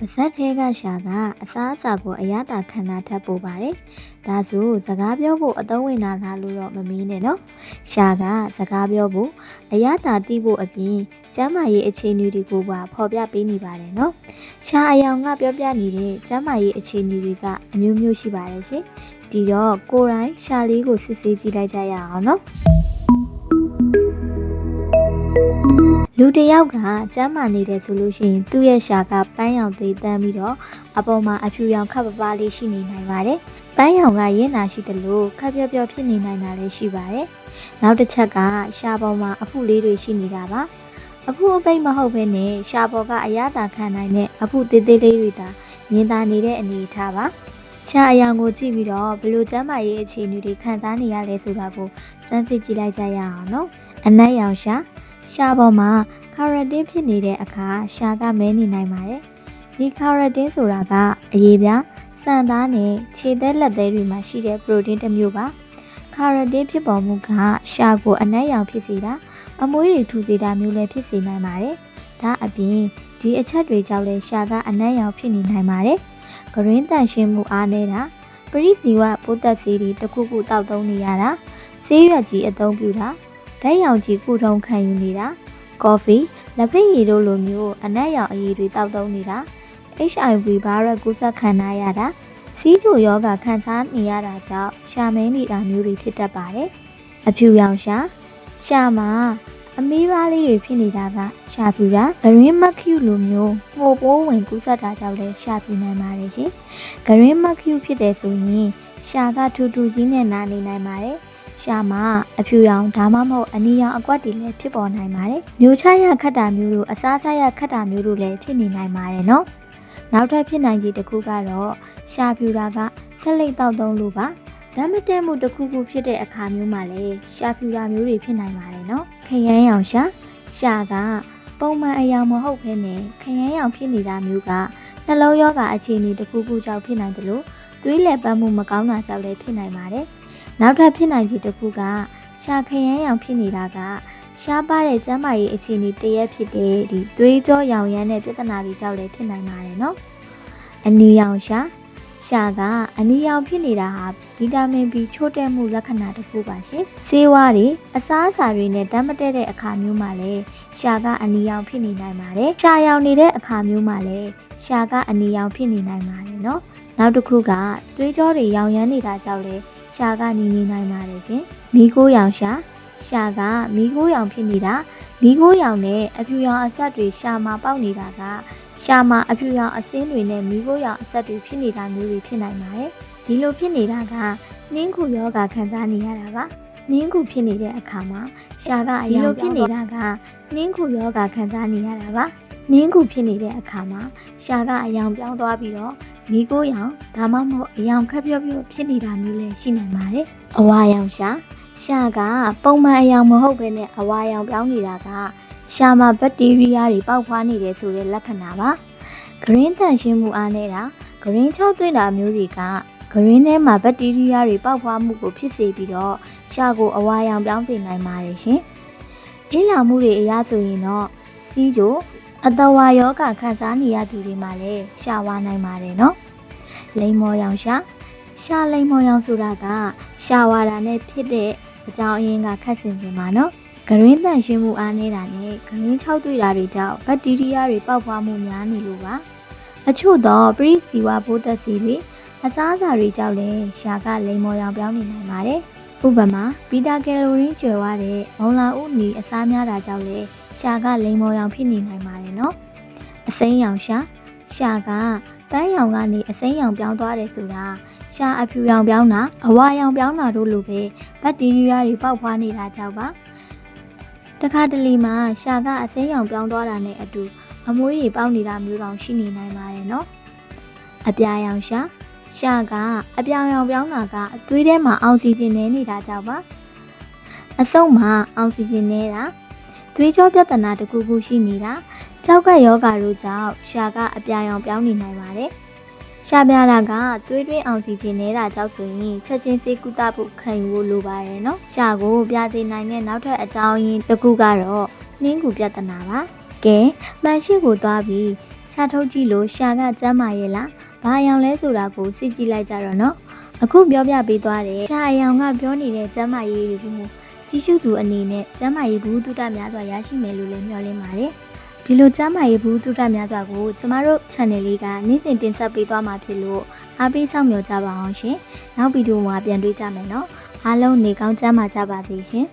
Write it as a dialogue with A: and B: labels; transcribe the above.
A: ပါဇက်ထဲကရှာကအစားအစာကိုအရသာခန္ဓာထပ်ပို့ပါတယ်။ဒါဆိုစကားပြောဖို့အသုံးဝင်တာလားလို့တော့မမီးနဲ့နော်။ရှာကစကားပြောဖို့အရသာတိဖို့အပြင်ကျမ်းမာရေးအခြေအနေတွေကိုပါဖော်ပြပေးနေပါတယ်နော်။ရှာအယောင်ကပြောပြနေတဲ့ကျမ်းမာရေးအခြေအနေတွေကအမျိုးမျိုးရှိပါတယ်ရှင်။ဒီတော့ကိုယ်တိုင်ရှာလေးကိုစစ်ဆေးကြည့်လိုက်ကြရအောင်နော်။ လူတစ်ယောက်ကကျမ်းမာနေတယ်ဆိုလို့ရှိရင်သူ့ရဲ့ရှာကပန်းရောင်သေးတန်းပြီးတော့အပေါ်မှာအဖြူရောင်ခပ်ပပလေးရှိနေနိုင်ပါတယ်။ပန်းရောင်ကရင်းနာရှိတယ်လို့ခပ်ပျော့ပျော့ဖြစ်နေနိုင်တာလည်းရှိပါတယ်။နောက်တစ်ချက်ကရှာပေါ်မှာအဖုလေးတွေရှိနေတာပါ။အဖုအပိတ်မဟုတ်ဘဲနဲ့ရှာပေါ်ကအရသာခံနိုင်တဲ့အဖုသေးသေးလေးတွေသာမြင်သာနေတဲ့အနေအထားပါ။ရှာအယောင်ကိုကြည့်ပြီးတော့ဘယ်လိုကျမ်းမာရေးအခြေအနေတွေခံစားနေရလဲဆိုတာကိုစမ်းစစ်ကြည့်လိုက်ကြရအောင်နော်။အနက်ရောင်ရှာ ရှာပေါ်မှာကာရတင်ဖြစ်နေတဲ့အခါရှာကမဲနေနိုင်ပါတယ်။ဒီကာရတင်ဆိုတာကအရေးပြားစံသားနဲ့ခြေသက်လက်သေးတွေမှာရှိတဲ့ပရိုတင်းတစ်မျိုးပါ။ကာရတင်ဖြစ်ပေါ်မှုကရှာကိုအနက်ရောင်ဖြစ်စေတာအမွှေးတွေထူစေတာမျိုးလည်းဖြစ်စေနိုင်ပါတယ်။ဒါအပြင်ဒီအချက်တွေကြောင့်လည်းရှာကအနက်ရောင်ဖြစ်နေနိုင်ပါတယ်။ဂရင်းတန်ရှင်းမှုအားနေတာပရိသီဝပိုးသက်ဆေးတွေတစ်ခုခုတောက်သုံးနေရတာဆေးရွက်ကြီးအသုံးပြုတာ ဓာတ်ရောင်ကြီးကုထုံခံယူနေတာကော်ဖီလက်ဖက်ရည်တို့လိုမျိုးအနက်ရောင်အရည်တွေတောက်သုံးနေတာ HIV ဗိုင်းရပ်ကူးစက်ခံရရတာစီးချိုယောဂခံစားနေရတာကြောင့်ရှာမင်းနေတာမျိုးတွေဖြစ်တတ်ပါတယ်။အဖြူရောင်ရှာရှာမှာအမီးပါးလေးတွေဖြစ်နေတာကရှာဖြူတာဂရင်းမက်ကျူလိုမျိုးဟိုပိုးဝင်ကူးစက်တာကြောင့်လည်းရှာဖြူနိုင်ပါတယ်ရှင်။ဂရင်းမက်ကျူဖြစ်တယ်ဆိုရင် ရှာကထူထူကြီးနဲ့နာနေနိုင်ပါတယ်။ရှာမှာအဖြူရောင်ဒါမှမဟုတ်အနီရောင်အကွက်တွေလည်းဖြစ်ပေါ်နိုင်ပါတယ်။မျိုးချရခတ်တာမျိုးတို့အစားစားရခတ်တာမျိုးတို့လည်းဖြစ်နေနိုင်ပါတယ်နော်။နောက်ထပ်ဖြစ်နိုင်ခြေတစ်ခုကတော့ရှာဖြူတာကဆက်လက်တောက်သုံးလို့ပါ။ဓာတ်မတည့်မှုတစ်ခုခုဖြစ်တဲ့အခါမျိုးမှာလည်းရှာဖြူတာမျိုးတွေဖြစ်နိုင်ပါတယ်နော်။ခရမ်းရောင်ရှာရှာကပုံမှန်အယောင်မဟုတ်ဘဲနဲ့ခရမ်းရောင်ဖြစ်နေတာမျိုးကနှလုံးရောဂါအခြေအနေတစ်ခုခုကြောင့်ဖြစ်နိုင်တယ်လို့ သွေးလည်ပတ်မှုမကောင်းတာကြောင့်လည်းဖြစ်နိုင်ပါတယ်။နောက်ထပ်ဖြစ်နိုင်ခြေတစ်ခုကရှာခရမ်းရောင်ဖြစ်နေတာကရှားပါတဲ့ကျန်းမာရေးအခြေအနေတရက်ဖြစ်တဲ့ဒီသွေးကြောရောင်ရမ်းတဲ့ပြဿနာတွေကြောင့်လည်းဖြစ်နိုင်ပါတယ်နော်။အနီရောင်ရှာရှာကအနီရောင်ဖြစ်နေတာဟာဗီတာမင် B ချို့တဲ့မှုလက္ခဏာတစ်ခုပါရှင်။ဆေးဝါးတွေအစားအစာတွေနဲ့တမ်းမတက်တဲ့အခါမျိုးမှာလည်းရှာကအနီရောင်ဖြစ်နေနိုင်ပါတယ်။ရှာရောင်နေတဲ့အခါမျိုးမှာလည်းရှာကအနီရောင်ဖြစ်နေနိုင်ပါတယ်နော်။ နောက်တစ်ခုကသွေးကြောတွေရောင်ရမ်းနေတာကြောင့်လည်းရှာကနေနေနိုင်ပါတယ်ရှင်။မီးခိုးရောင်ရှာရှာကမီးခိုးရောင်ဖြစ်နေတာမီးခိုးရောင်နဲ့အဖြူရောင်အဆက်တွေရှာမှာပေါက်နေတာကရှာမှာအဖြူရောင်အစင်းတွေနဲ့မီးခိုးရောင်အဆက်တွေဖြစ်နေတာမျိုးတွေဖြစ်နိုင်ပါတယ်ဒီလိုဖြစ်နေတာကနှင်းခုယောဂခံစားနေရတာပါနှင်းခုဖြစ်နေတဲ့အခါမှာရှာကအယောင်ဖြစ်နေတာကနှင်းခုယောဂခံစားနေရတာပါနှင်းခုဖြစ်နေတဲ့အခါမှာရှာကအယောင်ပြောင်းသွားပြီးတော့ မီးခိုးရောင်ဒါမှမဟုတ်အယောင်ခက်ပြော့ပြော့ဖြစ်နေတာမျိုးလည်းရှိနိုင်ပါတယ်အဝါရောင်ရှာရှာကပုံမှန်အယောင်မဟုတ်ဘဲနဲ့အဝါရောင်ပြောင်းနေတာကရှာမှာဘက်တီးရီးယားတွေပေါက်ဖွားနေတယ်ဆိုတဲ့လက္ခဏာပါဂရင်းတန်ရှင်းမှုအားနေတာဂရင်း၆သွင်းတာမျိုးတွေကဂရင်းထဲမှာဘက်တီးရီးယားတွေပေါက်ဖွားမှုကိုဖြစ်စေပြီးတော့ရှာကိုအဝါရောင်ပြောင်းစေနိုင်ပါတယ်ရှင်အေးလာမှုတွေအရဆိုရင်တော့စီးကြို အတဝါယောဂခံစားနေရသူတွေမှာလည်းရှာဝါနိုင်ပါတယ်နော်လိမ်မော်ရောင်ရှာရှာလိမ်မော်ရောင်ဆိုတာကရှာဝါတာနဲ့ဖြစ်တဲ့အကြောင်းအရင်းကခက်စင်စင်ပါနော်ဂရင်းတန်ရှင်းမှုအားနေတာနဲ့ဂရင်း၆တွေ့တာတွေကြောင့်ဘက်တီးရီးယားတွေပေါက်ဖွားမှုများနေလို့ပါအချို့တော့ပရိစီဝဘိုးသက်စီတွေအစားအစာတွေကြောင့်လည်းရှာကလိမ်မော်ရောင်ပြောင်းနေနိုင်ပါတယ် ဥပမာဘီတာကယ်လိုရီကျွယ်ဝတဲ့မုံလာဥနီအစားများတာကြောင့်လည်းရှာကလိမ်မော်ရောင်ဖြစ်နေနိုင်ပါတယ်နော်အစိမ်းရောင်ရှာရှာကပန်းရောင်ကနေအစိမ်းရောင်ပြောင်းသွားတယ်ဆိုတာရှာအဖြူရောင်ပြောင်းတာအဝါရောင်ပြောင်းတာတို့လိုပဲဘက်တီးရီးယားတွေပေါက်ဖွားနေတာကြောင့်ပါတခါတလေမှာရှာကအစိမ်းရောင်ပြောင်းသွားတာနဲ့အတူအမွှေးတွေပေါက်နေတာမျိုးတောင်ရှိနေနိုင်ပါတယ်နော်အပြာရောင်ရှာ ရှာကအပြောင်ရောင်ပြောင်းတာကအသွေးထဲမှာအောက်ဆီဂျင်နေနေတာကြောင့်ပါအဆုတ်မှာအောက်ဆီဂျင်နေတာသွေးကြောပြဿနာတစ်ခုခုရှိနေတာကြောက်ကယောဂါတို့ကြောင့်ရှာကအပြာရောင်ပြောင်းနေနိုင်ပါတယ်ရှာပြတာကသွေးတွင်းအောင်စီခြင်းနေတာကြောင့်ဆိုရင်ချက်ချင်းစေကုသဖို့ခံယူဖို့လိုပါတယ်နော်။ရှာကိုပြသိနိုင်တဲ့နောက်ထပ်အကြောင်းရင်းတစ်ခုကတော့နှင်းကူပြဿနာပါ။ကဲမှန်ရှိကိုသွားပြီးရှာထုတ်ကြည့်လို့ရှာကကျမ်းမာရဲ့လား ဘာအယောင်လဲဆိုတာကိုစစ်ကြည့်လိုက်ကြတော့နော်အခုပြောပြပေးသွားတယ်ရှာအယောင်ကပြောနေတဲ့ကျမ်းမာရေးတွေကိုကြီးစုသူအနေနဲ့ကျမ်းမာရေးဘူးတုဒ္ဒများစွာရရှိမယ်လို့လည်းမျှော်လင့်ပါတယ်ဒီလိုကျမ်းမာရေးဘူးတုဒ္ဒများစွာကိုကျမတို့ channel လေးကနေ့စဉ်တင်ဆက်ပေးသွားမှာဖြစ်လို့အားပေးဆောင်မျှော်ကြပါအောင်ရှင်နောက်ဗီဒီယိုမှာပြန်တွေ့ကြမယ်နော်အားလုံးနေကောင်းကျမ်းမာကြပါစေရှင်